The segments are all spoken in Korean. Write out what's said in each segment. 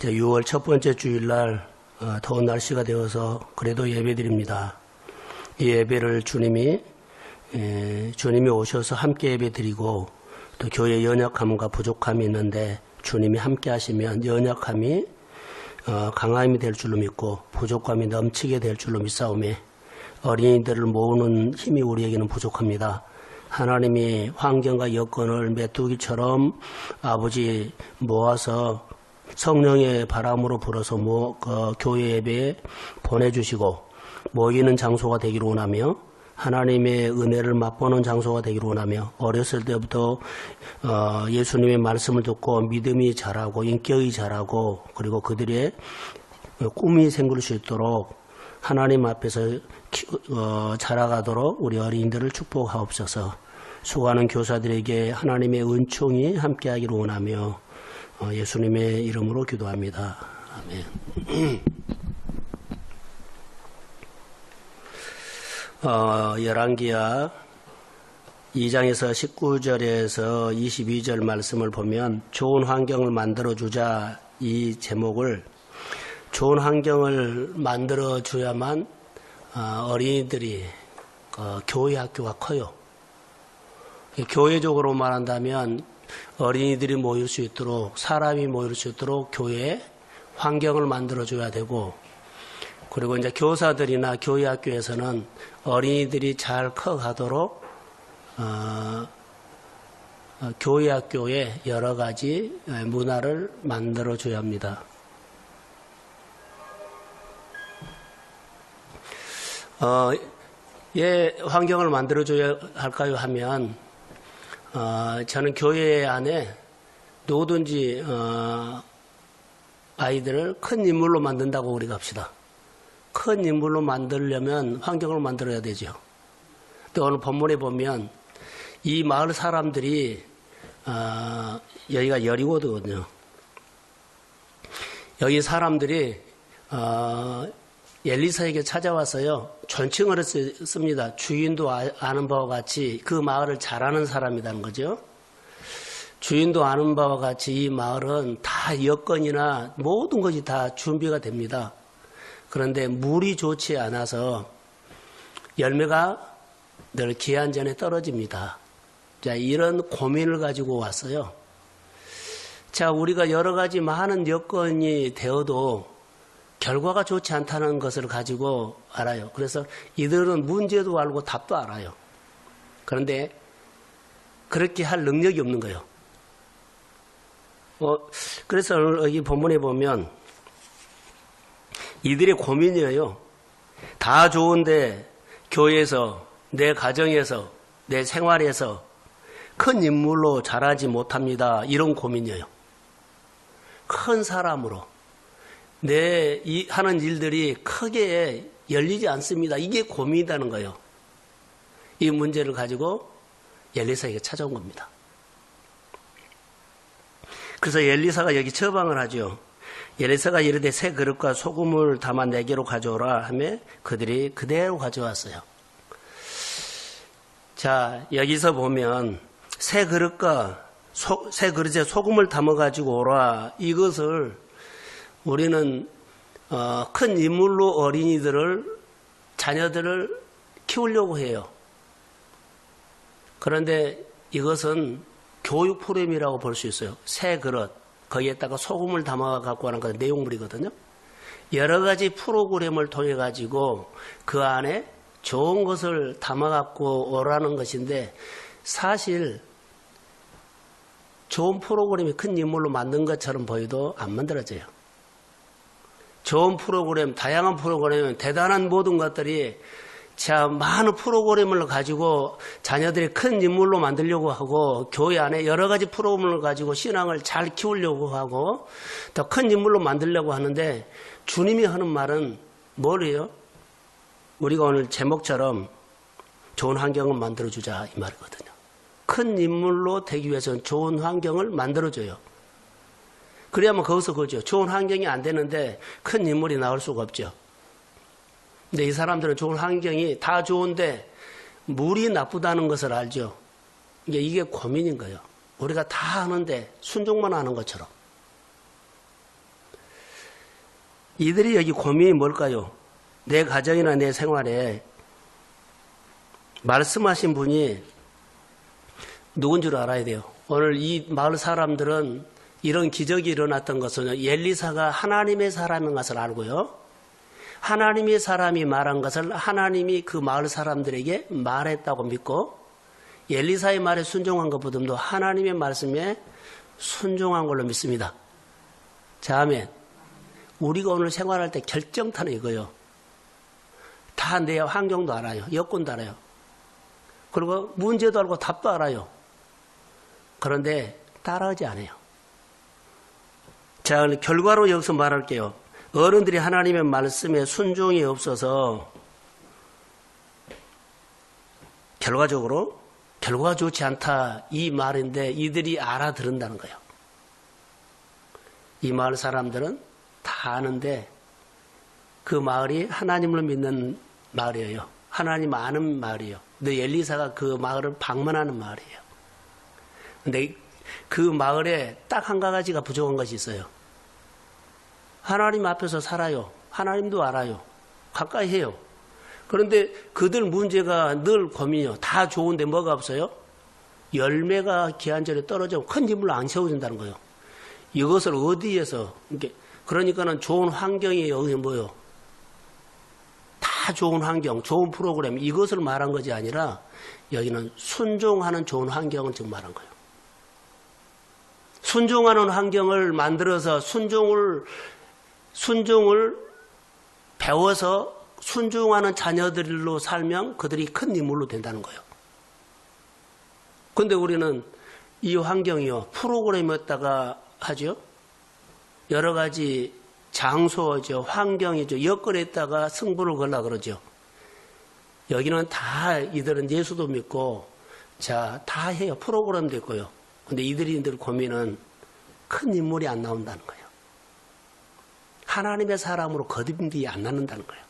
이제 6월 첫 번째 주일날 어, 더운 날씨가 되어서 그래도 예배드립니다. 이 예배를 주님이 에, 주님이 오셔서 함께 예배드리고 또 교회 연약함과 부족함이 있는데 주님이 함께 하시면 연약함이 어, 강함이 될 줄로 믿고 부족함이 넘치게 될 줄로 믿사오매 어린이들을 모으는 힘이 우리에게는 부족합니다. 하나님이 환경과 여건을 메뚜기처럼 아버지 모아서 성령의 바람으로 불어서 모, 그 교회 예배에 보내주시고 모이는 장소가 되기를 원하며 하나님의 은혜를 맛보는 장소가 되기를 원하며 어렸을 때부터 어, 예수님의 말씀을 듣고 믿음이 자라고 인격이 자라고 그리고 그들의 꿈이 생길 수 있도록 하나님 앞에서 키- 어, 자라가도록 우리 어린이들을 축복하옵소서. 수고하는 교사들에게 하나님의 은총이 함께하기를 원하며 어, 예수님의 이름으로 기도합니다. 아멘. 어, 열왕기야 2장에서 19절에서 22절 말씀을 보면 좋은 환경을 만들어 주자 이 제목을 좋은 환경을 만들어 줘야만 어, 어린이들이 어, 교회 학교가 커요. 교회적으로 말한다면 어린이들이 모일 수 있도록 사람이 모일 수 있도록 교회에 환경을 만들어 줘야 되고 그리고 이제 교사들이나 교회 학교에서는 어린이들이 잘 커가도록 어, 어, 교회 학교에 여러 가지 문화를 만들어 줘야 합니다. 어, 예, 환경을 만들어줘야 할까요? 하면, 어, 저는 교회 안에 누구든지, 어, 아이들을 큰 인물로 만든다고 우리가 합시다. 큰 인물로 만들려면 환경을 만들어야 되죠. 또 오늘 본문에 보면 이 마을 사람들이, 어, 여기가 여리고거든요. 여기 사람들이, 어, 엘리사에게 찾아와서요, 존칭을 했- 씁니다. 주인도 아- 아는 바와 같이 그 마을을 잘 아는 사람이라는 거죠. 주인도 아는 바와 같이 이 마을은 다 여건이나 모든 것이 다 준비가 됩니다. 그런데 물이 좋지 않아서 열매가 늘 기한 전에 떨어집니다. 자, 이런 고민을 가지고 왔어요. 자, 우리가 여러 가지 많은 여건이 되어도 결과가 좋지 않다는 것을 가지고 알아요. 그래서 이들은 문제도 알고 답도 알아요. 그런데 그렇게 할 능력이 없는 거예요. 어, 그래서 여기 본문에 보면 이들의 고민이에요. 다 좋은데 교회에서 내 가정에서 내 생활에서 큰 인물로 자라지 못합니다. 이런 고민이에요. 큰 사람으로 내 이- 하는 일들이 크게 열리지 않습니다. 이게 고민이라는 거예요. 이 문제를 가지고 엘리사에게 찾아온 겁니다. 그래서 엘리사가 여기 처방을 하죠. 엘리사가 이르되 새 그릇과 소금을 담아 내게로 가져오라 하며 그들이 그대로 가져왔어요. 자, 여기서 보면 새 그릇과 소- 새 그릇에 소금을 담아 가지고 오라 이것을 우리는 어, 큰 인물로 어린이들을 자녀들을 키우려고 해요. 그런데 이것은 교육 프로그램이라고 볼 수 있어요. 새 그릇 거기에다가 소금을 담아 갖고 하는 건 내용물이거든요. 여러 가지 프로그램을 통해 가지고 그 안에 좋은 것을 담아 갖고 오라는 것인데 사실 좋은 프로그램이 큰 인물로 만든 것처럼 보여도 안 만들어져요. 좋은 프로그램, 다양한 프로그램, 대단한 모든 것들이 참 많은 프로그램을 가지고 자녀들이 큰 인물로 만들려고 하고 교회 안에 여러 가지 프로그램을 가지고 신앙을 잘 키우려고 하고 더 큰 인물로 만들려고 하는데 주님이 하는 말은 뭐래요? 우리가 오늘 제목처럼 좋은 환경을 만들어주자 이 말이거든요. 큰 인물로 되기 위해서는 좋은 환경을 만들어줘요. 그래야만 거기서 그죠. 좋은 환경이 안 되는데 큰 인물이 나올 수가 없죠. 근데 이 사람들은 좋은 환경이 다 좋은데 물이 나쁘다는 것을 알죠. 이게 이게 고민인 거예요. 우리가 다 하는데 순종만 하는 것처럼. 이들이 여기 고민이 뭘까요? 내 가정이나 내 생활에 말씀하신 분이 누군 줄 알아야 돼요. 오늘 이 마을 사람들은 이런 기적이 일어났던 것은 엘리사가 하나님의 사람인 것을 알고요. 하나님의 사람이 말한 것을 하나님이 그 마을 사람들에게 말했다고 믿고 엘리사의 말에 순종한 것보다도 하나님의 말씀에 순종한 걸로 믿습니다. 자, 아멘. 우리가 오늘 생활할 때 결정타는 이거요. 다 내 환경도 알아요. 여건도 알아요. 그리고 문제도 알고 답도 알아요. 그런데 따라하지 않아요. 자, 결과로 여기서 말할게요. 어른들이 하나님의 말씀에 순종이 없어서 결과적으로 결과가 좋지 않다 이 말인데 이들이 알아들은다는 거예요. 이 마을 사람들은 다 아는데 그 마을이 하나님을 믿는 마을이에요. 하나님 아는 마을이에요. 근데 엘리사가 그 마을을 방문하는 마을이에요. 근데 그 마을에 딱 한 가지가 부족한 것이 있어요. 하나님 앞에서 살아요. 하나님도 알아요. 가까이 해요. 그런데 그들 문제가 늘 고민이요. 다 좋은데 뭐가 없어요? 열매가 기한절에 떨어져 큰 인물로 안 세워진다는 거예요. 이것을 어디에서 그러니까는 좋은 환경이 여기 뭐요? 다 좋은 환경, 좋은 프로그램 이것을 말한 것이 아니라 여기는 순종하는 좋은 환경을 지금 말한 거예요. 순종하는 환경을 만들어서 순종을 순종을 배워서 순종하는 자녀들로 살면 그들이 큰 인물로 된다는 거예요. 근데 우리는 이 환경이요, 프로그램이었다가 하죠. 여러 가지 장소죠, 환경이죠, 여건에다가 승부를 걸라 그러죠. 여기는 다 이들은 예수도 믿고, 자, 다 해요. 프로그램도 있고요. 근데 이들이들 고민은 큰 인물이 안 나온다는 거예요. 하나님의 사람으로 거듭이 안 나는다는 거예요.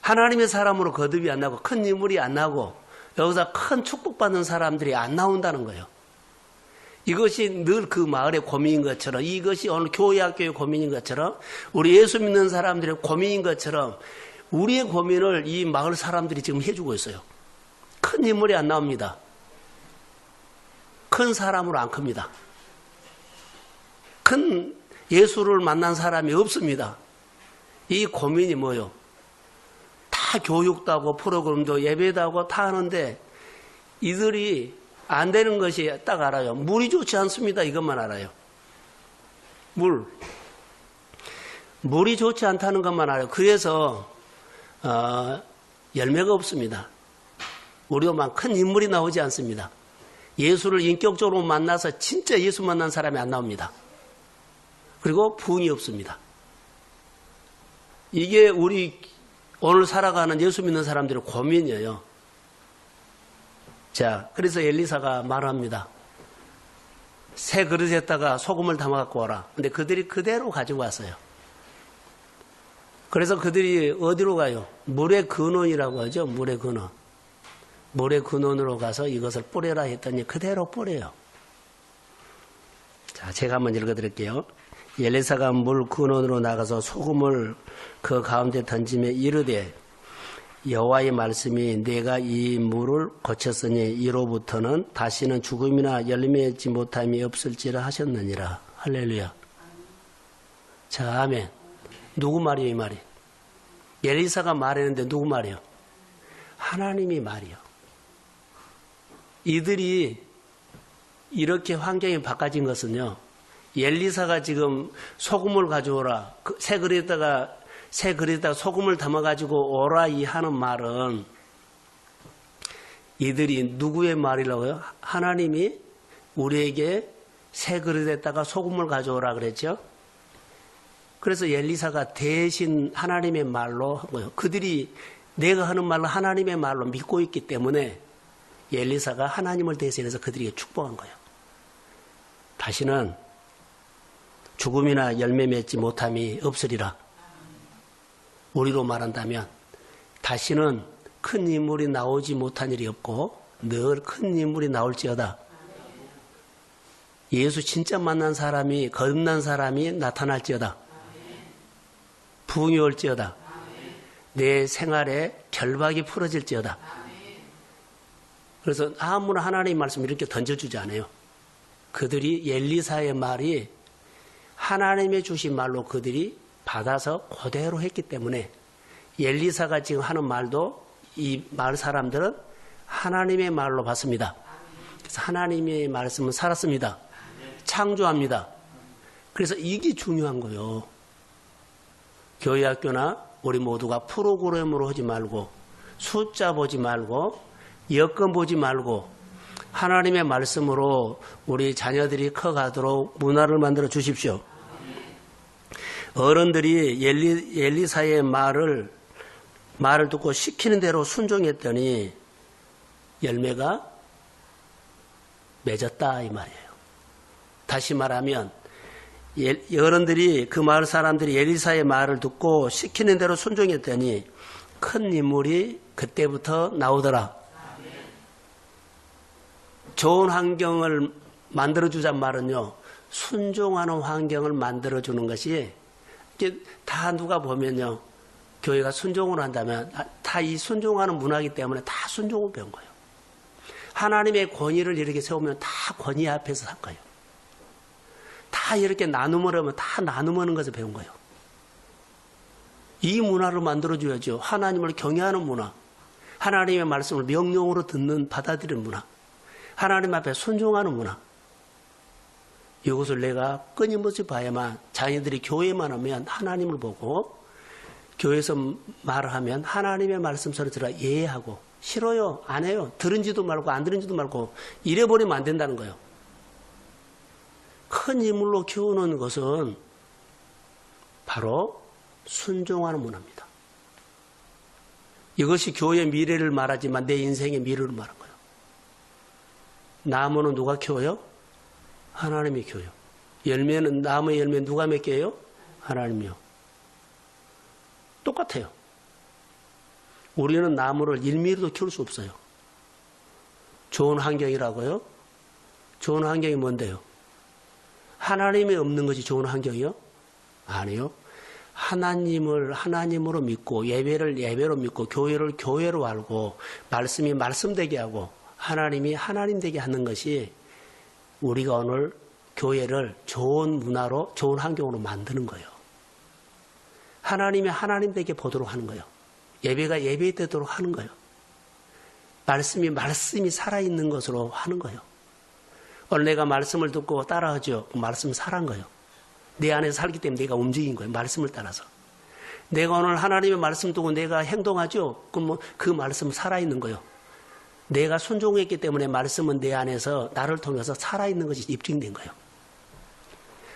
하나님의 사람으로 거듭이 안 나고 큰 인물이 안 나고 여기서 큰 축복받는 사람들이 안 나온다는 거예요. 이것이 늘 그 마을의 고민인 것처럼 이것이 오늘 교회 학교의 고민인 것처럼 우리 예수 믿는 사람들의 고민인 것처럼 우리의 고민을 이 마을 사람들이 지금 해주고 있어요. 큰 인물이 안 나옵니다. 큰 사람으로 안 큽니다. 큰 예수를 만난 사람이 없습니다. 이 고민이 뭐요? 다 교육도 하고 프로그램도 예배도 하고 다 하는데 이들이 안 되는 것이 딱 알아요. 물이 좋지 않습니다. 이것만 알아요. 물. 물이 좋지 않다는 것만 알아요. 그래서 어, 열매가 없습니다. 우리만 큰 인물이 나오지 않습니다. 예수를 인격적으로 만나서 진짜 예수 만난 사람이 안 나옵니다. 그리고 부흥이 없습니다. 이게 우리 오늘 살아가는 예수 믿는 사람들의 고민이에요. 자, 그래서 엘리사가 말합니다. 새 그릇에다가 소금을 담아 갖고 오라. 근데 그들이 그대로 가지고 왔어요. 그래서 그들이 어디로 가요? 물의 근원이라고 하죠. 물의 근원. 물의 근원으로 가서 이것을 뿌려라 했더니 그대로 뿌려요. 자, 제가 한번 읽어드릴게요. 엘리사가 물 근원으로 나가서 소금을 그 가운데 던짐에 이르되 여호와의 말씀이 내가 이 물을 거쳤으니 이로부터는 다시는 죽음이나 열매지 못함이 없을지라 하셨느니라. 할렐루야. 자, 아멘. 누구 말이에요, 이 말이? 엘리사가 말했는데 누구 말이요? 하나님이 말이요. 이들이 이렇게 환경이 바꿔진 것은요. 엘리사가 지금 소금을 가져오라. 그 새 그릇에다가 새 그릇에다가 소금을 담아 가지고 오라 이 하는 말은 이들이 누구의 말이라고요? 하나님이 우리에게 새 그릇에다가 소금을 가져오라 그랬죠. 그래서 엘리사가 대신 하나님의 말로 한 거예요. 그들이 내가 하는 말로 하나님의 말로 믿고 있기 때문에 엘리사가 하나님을 대신해서 그들에게 축복한 거예요. 다시는 죽음이나 열매 맺지 못함이 없으리라. 우리로 말한다면 다시는 큰 인물이 나오지 못한 일이 없고 늘 큰 인물이 나올지어다. 예수 진짜 만난 사람이 거듭난 사람이 나타날지어다. 부흥이 올지어다. 내 생활에 결박이 풀어질지어다. 그래서 아무나 하나님 말씀 이렇게 던져주지 않아요. 그들이 엘리사의 말이 하나님의 주신 말로 그들이 받아서 그대로 했기 때문에 엘리사가 지금 하는 말도 이 마을 사람들은 하나님의 말로 받습니다. 그래서 하나님의 말씀은 살았습니다. 창조합니다. 그래서 이게 중요한 거예요. 교회 학교나 우리 모두가 프로그램으로 하지 말고 숫자 보지 말고 여건 보지 말고 하나님의 말씀으로 우리 자녀들이 커가도록 문화를 만들어 주십시오. 어른들이 엘리, 엘리사의 말을 말을 듣고 시키는 대로 순종했더니 열매가 맺었다 이 말이에요. 다시 말하면 예- 어른들이 그 마을 사람들이 엘리사의 말을 듣고 시키는 대로 순종했더니 큰 인물이 그때부터 나오더라. 좋은 환경을 만들어주자는 말은요, 순종하는 환경을 만들어주는 것이, 이게 다 누가 보면요, 교회가 순종을 한다면 다 이 순종하는 문화이기 때문에 다 순종을 배운 거예요. 하나님의 권위를 이렇게 세우면 다 권위 앞에서 살 거예요. 다 이렇게 나눔을 하면 다 나눔하는 것을 배운 거예요. 이 문화를 만들어줘야죠. 하나님을 경외하는 문화. 하나님의 말씀을 명령으로 듣는, 받아들이는 문화. 하나님 앞에 순종하는 문화. 이것을 내가 끊임없이 봐야만 자녀들이 교회만 하면 하나님을 보고 교회에서 말을 하면 하나님의 말씀 소리 들어 예하고 싫어요 안 해요 들은지도 말고 안 들은지도 말고 이래버리면 안 된다는 거예요. 큰 인물로 키우는 것은 바로 순종하는 문화입니다. 이것이 교회의 미래를 말하지만 내 인생의 미래를 말한 거예요. 나무는 누가 키워요? 하나님이 키워요. 열매는 나무의 열매 누가 맺게요? 하나님이요. 똑같아요. 우리는 나무를 1mm도 키울 수 없어요. 좋은 환경이라고요? 좋은 환경이 뭔데요? 하나님이 없는 것이 좋은 환경이요? 아니요. 하나님을 하나님으로 믿고 예배를 예배로 믿고 교회를 교회로 알고 말씀이 말씀되게 하고 하나님이 하나님 되게 하는 것이 우리가 오늘 교회를 좋은 문화로 좋은 환경으로 만드는 거예요. 하나님이 하나님 되게 보도록 하는 거예요. 예배가 예배 되도록 하는 거예요. 말씀이 말씀이 살아있는 것으로 하는 거예요. 오늘 내가 말씀을 듣고 따라하죠. 그 말씀 살아한 거예요. 내 안에서 살기 때문에 내가 움직인 거예요. 말씀을 따라서. 내가 오늘 하나님의 말씀 듣고 내가 행동하죠. 그럼 뭐 그 말씀은 살아있는 거예요. 내가 순종했기 때문에 말씀은 내 안에서 나를 통해서 살아있는 것이 입증된 거예요.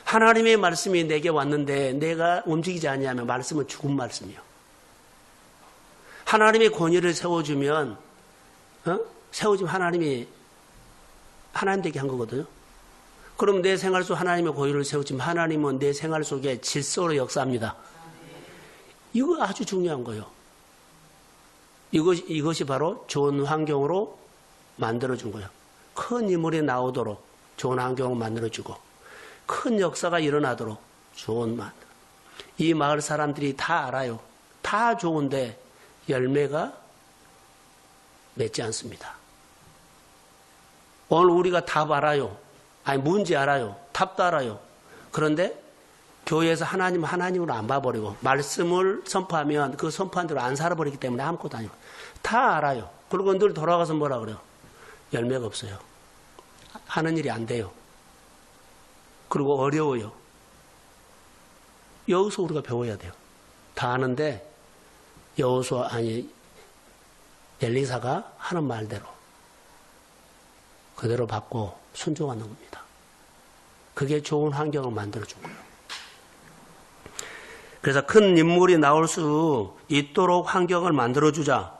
하나님의 말씀이 내게 왔는데 내가 움직이지 않냐면 말씀은 죽은 말씀이요. 하나님의 권위를 세워주면 어? 세워주면 하나님이 하나님 되게 한 거거든요. 그럼 내 생활 속 하나님의 고유를 세우지만 하나님은 내 생활 속에 질서로 역사합니다. 이거 아주 중요한 거예요. 이것이, 이것이 바로 좋은 환경으로 만들어준 거예요. 큰 인물이 나오도록 좋은 환경을 만들어주고 큰 역사가 일어나도록 좋은 말. 이 마을 사람들이 다 알아요. 다 좋은데 열매가 맺지 않습니다. 오늘 우리가 답 알아요. 아니, 문제 알아요. 답도 알아요. 그런데 교회에서 하나님, 하나님으로 안 봐버리고, 말씀을 선포하면 그 선포한 대로 안 살아버리기 때문에 아무것도 아니고, 다 알아요. 그리고 늘 돌아가서 뭐라 그래요? 열매가 없어요. 하는 일이 안 돼요. 그리고 어려워요. 여기서 우리가 배워야 돼요. 다 아는데, 여호수 아니, 엘리사가 하는 말대로 그대로 받고 순종하는 겁니다. 그게 좋은 환경을 만들어 준 거예요. 그래서 큰 인물이 나올 수 있도록 환경을 만들어주자.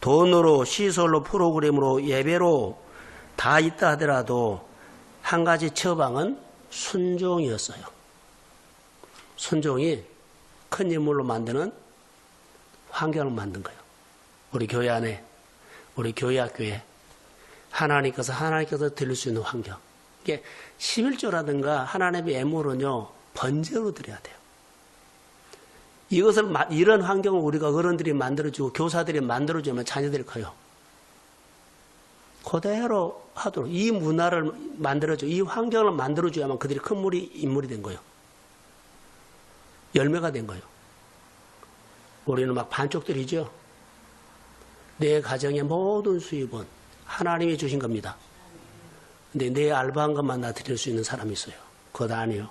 돈으로, 시설로, 프로그램으로, 예배로 다 있다 하더라도 한 가지 처방은 순종이었어요. 순종이 큰 인물로 만드는 환경을 만든 거예요. 우리 교회 안에, 우리 교회 학교에 하나님께서 하나님께서 드릴 수 있는 환경. 이게 11조라든가 하나님의 애물은요, 번제로 드려야 돼요. 이것을 마- 이런 환경을 우리가 어른들이 만들어주고 교사들이 만들어주면 자녀들이 커요. 그대로 하도록 이 문화를 만들어줘 이 환경을 만들어줘야만 그들이 큰 물이 인물이 된 거예요. 열매가 된 거예요. 우리는 막 반쪽들이죠. 내 가정의 모든 수입은 하나님이 주신 겁니다. 근데 내 알바한 것만 나 드릴 수 있는 사람이 있어요. 그것 아니요.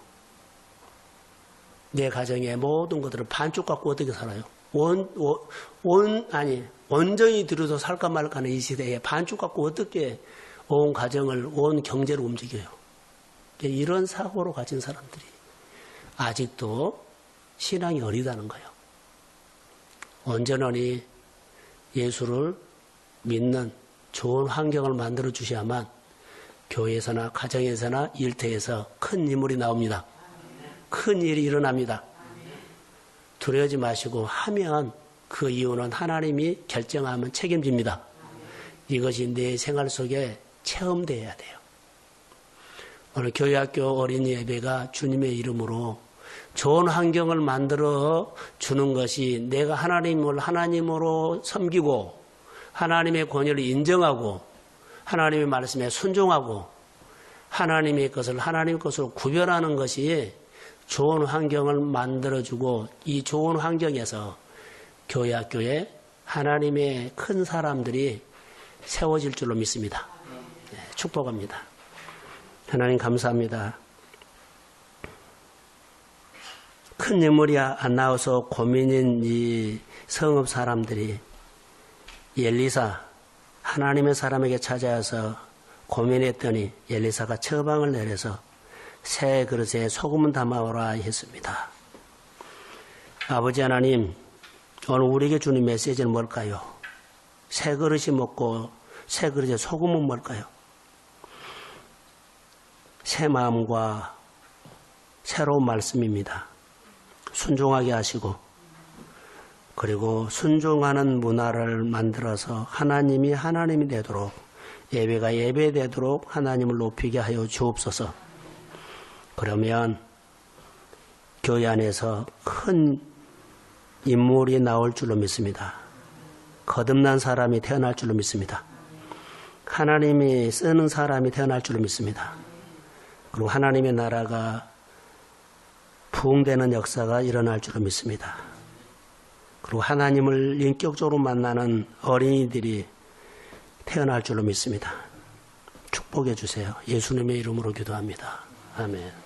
내 가정의 모든 것들을 반쪽 갖고 어떻게 살아요? 원, 원, 원 아니, 온전히 들여서 살까 말까 하는 이 시대에 반쪽 갖고 어떻게 온 가정을, 온 경제를 움직여요? 이런 사고로 가진 사람들이 아직도 신앙이 어리다는 거예요. 온전히 예수를 믿는 좋은 환경을 만들어 주셔야만 교회에서나 가정에서나 일터에서 큰 인물이 나옵니다. 큰 일이 일어납니다. 두려워하지 마시고 하면 그 이유는 하나님이 결정하면 책임집니다. 이것이 내 생활 속에 체험되어야 돼요. 오늘 교회학교 어린이 예배가 주님의 이름으로 좋은 환경을 만들어 주는 것이 내가 하나님을 하나님으로 섬기고 하나님의 권위를 인정하고 하나님의 말씀에 순종하고 하나님의 것을 하나님 것으로 구별하는 것이 좋은 환경을 만들어주고 이 좋은 환경에서 교회 학교에 하나님의 큰 사람들이 세워질 줄로 믿습니다. 네, 축복합니다. 하나님 감사합니다. 큰 인물이 안 나와서 고민인 이 성읍 사람들이 엘리사 하나님의 사람에게 찾아와서 고민했더니 엘리사가 처방을 내려서 새 그릇에 소금을 담아오라 했습니다. 아버지 하나님, 오늘 우리에게 주는 메시지는 뭘까요? 새 그릇이 먹고 새 그릇에 소금은 뭘까요? 새 마음과 새로운 말씀입니다. 순종하게 하시고 그리고 순종하는 문화를 만들어서 하나님이 하나님이 되도록 예배가 예배되도록 하나님을 높이게 하여 주옵소서. 그러면 교회 안에서 큰 인물이 나올 줄로 믿습니다. 거듭난 사람이 태어날 줄로 믿습니다. 하나님이 쓰는 사람이 태어날 줄로 믿습니다. 그리고 하나님의 나라가 부흥되는 역사가 일어날 줄로 믿습니다. 그리고 하나님을 인격적으로 만나는 어린이들이 태어날 줄로 믿습니다. 축복해 주세요. 예수님의 이름으로 기도합니다. 아멘.